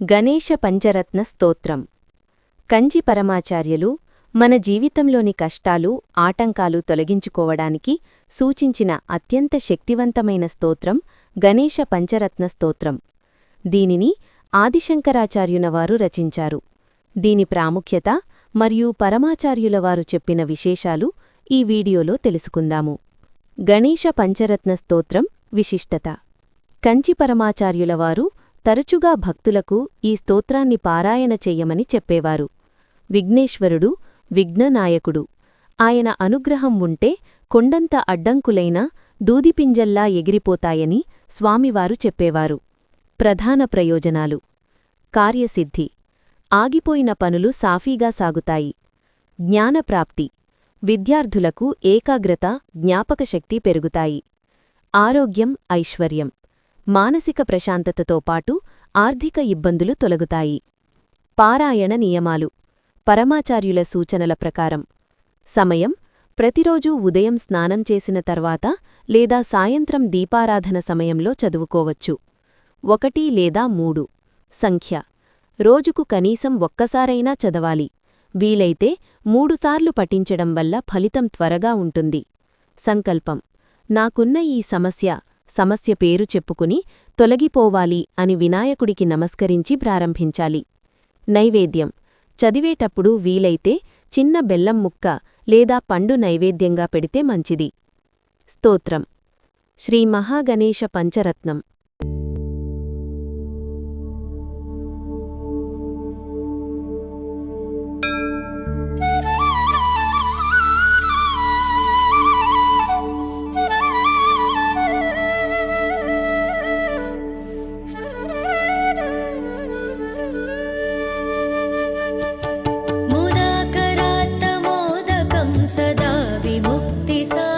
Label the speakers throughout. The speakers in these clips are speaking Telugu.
Speaker 1: గణేశ పంచరత్న స్తోత్రం. కంచి పరమాచార్యులు మన జీవితంలోని కష్టాలు ఆటంకాలు తొలగించుకోవడానికి సూచించిన అత్యంత శక్తివంతమైన స్తోత్రం గణేశ పంచరత్న స్తోత్రం. దీనిని ఆదిశంకరాచార్యునవారు రచించారు. దీని ప్రాముఖ్యత మరియు పరమాచార్యులవారు చెప్పిన విశేషాలు ఈ వీడియోలో తెలుసుకుందాము. గణేశ పంచరత్న స్తోత్రం విశిష్టత. కంచి పరమాచార్యులవారు తరచుగా భక్తులకు ఈ స్తోత్రాన్ని పారాయణ చెయ్యమని చెప్పేవారు. విఘ్నేశ్వరుడు విఘ్ననాయకుడు. ఆయన అనుగ్రహం ఉంటే కొండంత అడ్డంకులైన దూదిపింజల్లా ఎగిరిపోతాయని స్వామివారు చెప్పేవారు. ప్రధాన ప్రయోజనాలు. కార్యసిద్ధి. ఆగిపోయిన పనులు సాఫీగా సాగుతాయి. జ్ఞానప్రాప్తి. విద్యార్థులకు ఏకాగ్రత జ్ఞాపకశక్తి పెరుగుతాయి. ఆరోగ్యం ఐశ్వర్యం. మానసిక ప్రశాంతతతో పాటు ఆర్థిక ఇబ్బందులు తొలగుతాయి. పారాయణ నియమాలు పరమాచార్యుల సూచనల ప్రకారం. సమయం ప్రతిరోజూ ఉదయం స్నానం చేసిన తర్వాత లేదా సాయంత్రం దీపారాధన సమయంలో చదువుకోవచ్చు. ఒకటి లేదా మూడు. సంఖ్య రోజుకు కనీసం ఒక్కసారైనా చదవాలి. వీలైతే మూడుసార్లు పఠించడం వల్ల ఫలితం త్వరగా ఉంటుంది. సంకల్పం నాకున్న ఈ సమస్య సమస్య పేరు చెప్పుకుని తొలగిపోవాలి అని వినాయకుడికి నమస్కరించి ప్రారంభించాలి. నైవేద్యం. చదివేటప్పుడు వీలైతే చిన్న బెల్లం ముక్క లేదా పండు నైవేద్యంగా పెడితే మంచిది. స్తోత్రం. శ్రీ మహాగణేశ పంచరత్నం.
Speaker 2: सदा विमुक्तिसाधकं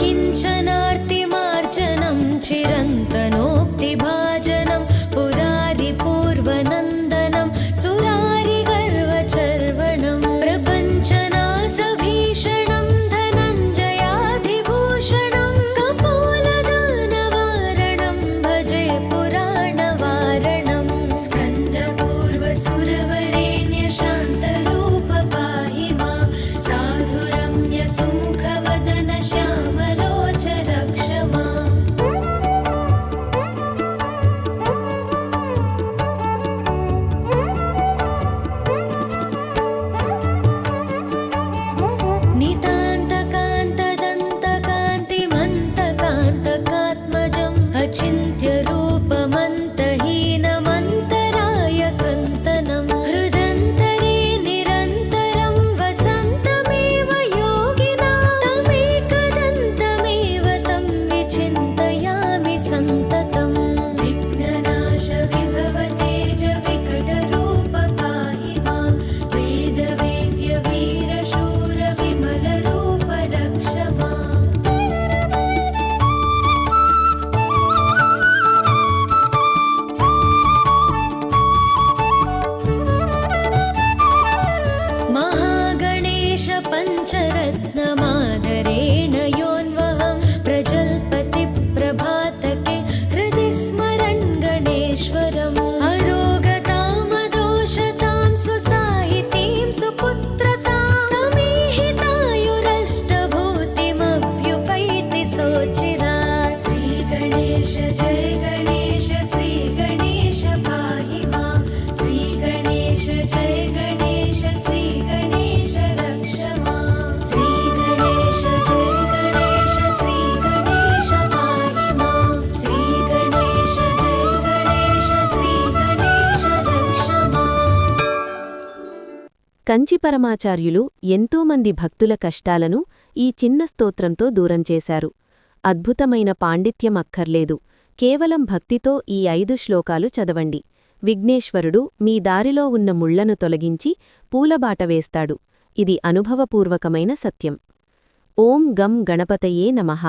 Speaker 2: किञ्चनार्तिमार्जनं चिरन्तनोक्तिभा
Speaker 1: కంచి పరమాచార్యులు ఎంతోమంది భక్తుల కష్టాలను ఈ చిన్న స్తోత్రంతో దూరం చేశారు. అద్భుతమైన పాండిత్యం అక్కర్లేదు. కేవలం భక్తితో ఈ ఐదు శ్లోకాలు చదవండి. విఘ్నేశ్వరుడు మీ దారిలో ఉన్న ముళ్ళను తొలగించి పూలబాట వేస్తాడు. ఇది అనుభవపూర్వకమైన సత్యం. ఓం గం గణపతయే నమః.